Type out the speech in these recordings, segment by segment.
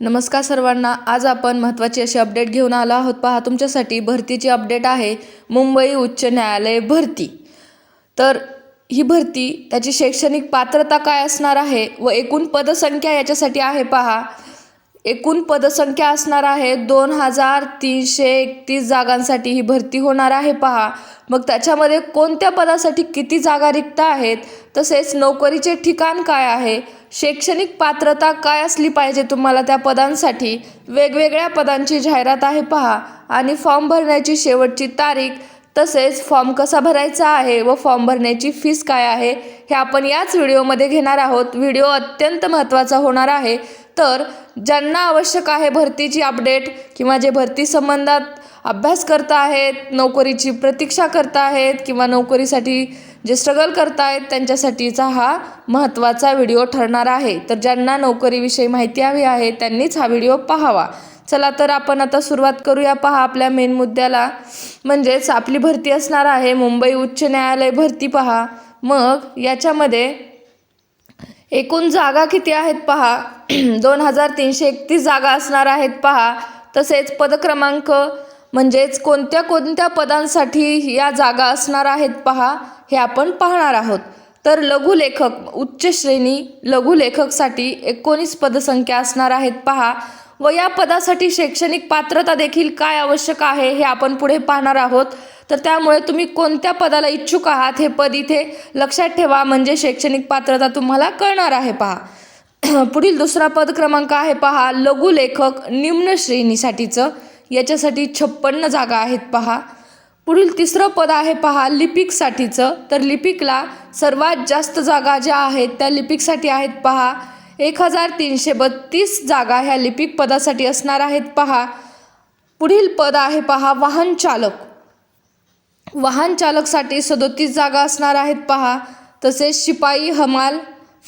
नमस्कार सर्वांना. आज आपण महत्त्वाची अशी अपडेट घेऊन आलो आहोत. पहा तुमच्यासाठी भरतीची अपडेट आहे. मुंबई उच्च न्यायालय भरती. तर ही भरती त्याची शैक्षणिक पात्रता काय असणार आहे व एकूण पदसंख्या याच्यासाठी आहे पहा. एकूण पदसंख्या असणार आहे. दोन हजार तीनशे एकतीस जागांसाठी ही भरती होणार आहे. पहा मग त्याच्यामध्ये कोणत्या पदासाठी किती जागा रिक्त आहेत? तसेच नोकरीचे ठिकाण काय आहे? शैक्षणिक पात्रता काय असली पाहिजे तुम्हाला त्या पदांसाठी? वेगवेगळ्या पदांची जाहिरात आहे पहा. आणि फॉर्म भरण्याची शेवटची तारीख तसेच फॉर्म कसा भरायचा आहे व फॉर्म भरण्याची फीस काय आहे हे आपण याच व्हिडिओमध्ये घेणार आहोत. व्हिडिओ अत्यंत महत्त्वाचा होणार आहे. तर ज्यांना आवश्यक आहे भरतीची अपडेट किंवा जे भरती संबंधात अभ्यास करत आहेत नोकरीची प्रतीक्षा करत आहेत किंवा नोकरीसाठी जे स्ट्रगल करतायत आहेत त्यांच्यासाठीचा हा महत्त्वाचा व्हिडिओ ठरणार आहे. तर ज्यांना नोकरीविषयी माहिती हवी आहे त्यांनीच हा व्हिडिओ पाहावा. चला तर आपण आता सुरुवात करूया. पहा आपल्या मेन मुद्द्याला. म्हणजेच आपली भरती असणार आहे. मुंबई उच्च न्यायालय भरती पहा. मग याच्यामध्ये एकूण जागा किती आहेत पहा? दोन हजार तीनशे एकतीस जागा असणार आहेत पहा. तसेच पदक्रमांक म्हणजेच कोणत्या कोणत्या पदांसाठी या जागा असणार आहेत पहा हे आपण पाहणार आहोत. तर लघुलेखक उच्च श्रेणी लघुलेखकसाठी एकोणीस पदसंख्या असणार आहेत पहा. व या पदासाठी शैक्षणिक पात्रता देखील काय आवश्यक आहे हे आपण पुढे पाहणार आहोत. तर त्यामुळे तुम्ही कोणत्या पदाला इच्छुक आहात हे पद इथे लक्षात ठेवा. म्हणजे शैक्षणिक पात्रता तुम्हाला कळणार आहे. पहा. पुढील दुसरा पद क्रमांक आहे. पहा. लघुलेखक निम्न श्रेणीसाठीचं. याच्यासाठी छप्पन्न जागा आहेत. पहा. पुढील तिसरं पद आहे. पहा. लिपिकसाठीचं. तर लिपिकला सर्वात जास्त जागा ज्या आहेत त्या लिपिकसाठी आहेत. पहा. एक हजार तीनशे बत्तीस जागा ह्या लिपिक पदासाठी असणार आहेत. पहा. पुढील पद आहे. पहा. वाहन चालक वाहन चालकसाठी सदोतीस जागा असणार आहेत पहा. तसेच शिपाई हमाल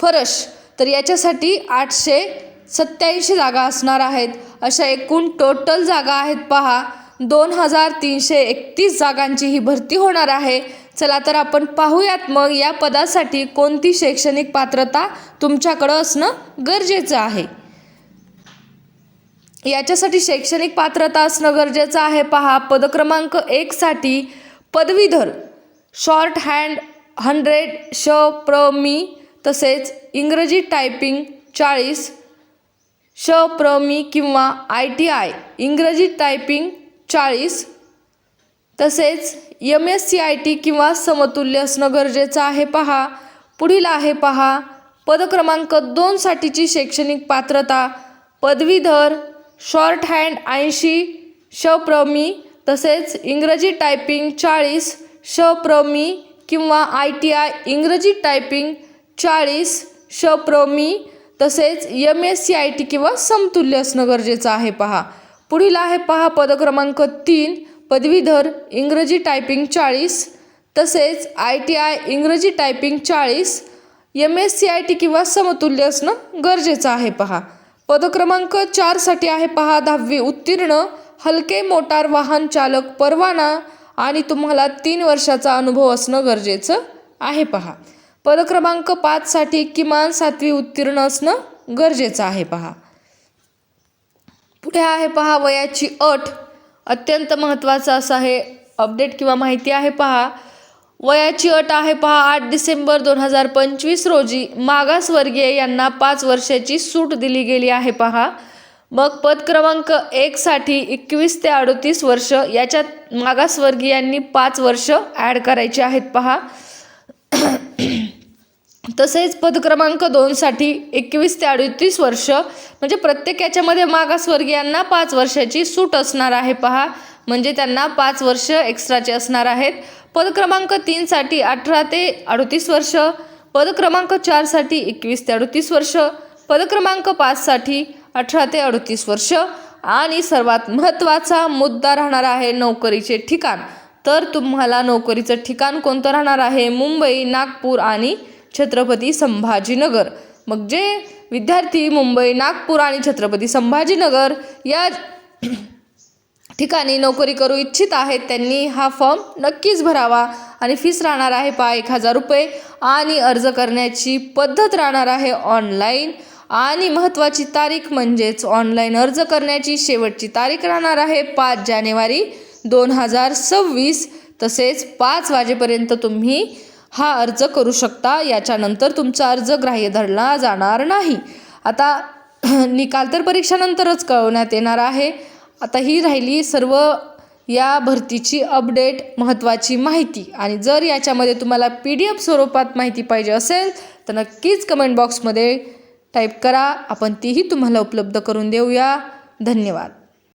फरश तर याच्यासाठी आठशे सत्याऐंशी जागा असणार आहेत. अशा एकूण टोटल जागा आहेत पहा. दोन हजार तीनशे एकतीस जागांची ही भरती होणार आहे. चला तर आपण पाहूयात मग या पदासाठी कोणती शैक्षणिक पात्रता तुमच्याकडं असणं गरजेचं आहे. याच्यासाठी शैक्षणिक पात्रता असणं गरजेचं आहे पहा. पदक्रमांक एकसाठी पदवीधर शॉर्ट हँड हंड्रेड श प्र मी तसेच इंग्रजी टायपिंग चाळीस श प्र मी किंवा आय टी आय इंग्रजी टायपिंग चाळीस तसेच M S C I T किंवा समतुल्य असणं गरजेचं आहे पहा. पुढील आहे पहा पदक्रमांक दोनसाठीची शैक्षणिक पात्रता पदवीधर शॉर्ट हँड ऐंशी श प्र मी तसेच इंग्रजी टायपिंग चाळीस श प्र मी किंवा आय टी आय इंग्रजी टायपिंग चाळीस श प्र मी तसेच M S C I T किंवा समतुल्य असणं गरजेचं आहे पहा. पुढील आहे पहा पदक्रमांक तीन पदवीधर इंग्रजी टायपिंग चाळीस तसेच आय टी आय इंग्रजी टायपिंग चाळीस M S C I T किंवा समतुल्य असणं गरजेचं आहे पहा. पदक्रमांक चारसाठी आहे पहा दहावी उत्तीर्ण हलके मोटार वाहन चालक परवाना आणि तुम्हाला तीन वर्षाचा अनुभव असणं गरजेचं आहे पहा. पदक्रमांक पाचसाठी किमान सातवी उत्तीर्ण असणं गरजेचं आहे पहा. पुढे आहे पहा वयाची अट. अत्यंत महत्त्वाचं असं आहे. अपडेट किंवा माहिती आहे पहा. वयाची अट आहे पहा आठ डिसेंबर दोन हजार पंचवीस रोजी मागासवर्गीय यांना पाच वर्षाची सूट दिली गेली आहे पहा. मग पद क्रमांक एकसाठी एकवीस ते अडतीस वर्ष याच्यात मागासवर्गीयांनी पाच वर्ष ॲड करायची आहेत पहा. तसेच पद क्रमांक दोनसाठी एकवीस ते अडतीस वर्ष म्हणजे प्रत्येक याच्यामध्ये मागासवर्गीयांना पाच वर्षाची सूट असणार आहे पहा. म्हणजे त्यांना पाच वर्ष एक्स्ट्राचे असणार आहेत. पद क्रमांक तीनसाठी अठरा ते अडतीस वर्ष पद क्रमांक चारसाठी एकवीस ते अडतीस वर्ष पद क्रमांक पाचसाठी अठरा ते अडतीस वर्ष. आणि सर्वात महत्त्वाचा मुद्दा राहणार आहे नोकरीचे ठिकाण. तर तुम्हाला नोकरीचं ठिकाण कोणतं राहणार आहे? मुंबई नागपूर आणि छत्रपती संभाजीनगर. मग जे विद्यार्थी मुंबई नागपूर आणि छत्रपती संभाजीनगर या ठिकाणी नोकरी करू इच्छित आहेत त्यांनी हा फॉर्म नक्कीच भरावा. आणि फीस राहणार आहे पा एक हजार रुपये. आणि अर्ज करण्याची पद्धत राहणार आहे ऑनलाईन. आणि महत्त्वाची तारीख म्हणजेच ऑनलाईन अर्ज करण्याची शेवटची तारीख राहणार आहे पाच जानेवारी दोन हजार सव्वीस. तसेच पाच वाजेपर्यंत तुम्ही हा अर्ज करू शकता. याच्यानंतर तुमचा अर्ज ग्राह्य धरला जाणार नाही. आता निकाल तर परीक्षानंतरच कळवण्यात येणार आहे. आता ही राहिली सर्व या भरतीची अपडेट महत्त्वाची माहिती. आणि जर याच्यामध्ये तुम्हाला पी डी एफ स्वरूपात माहिती पाहिजे असेल तर नक्कीच कमेंट बॉक्समध्ये टाईप करा. आपण तीही तुम्हाला उपलब्ध करून देऊया. धन्यवाद.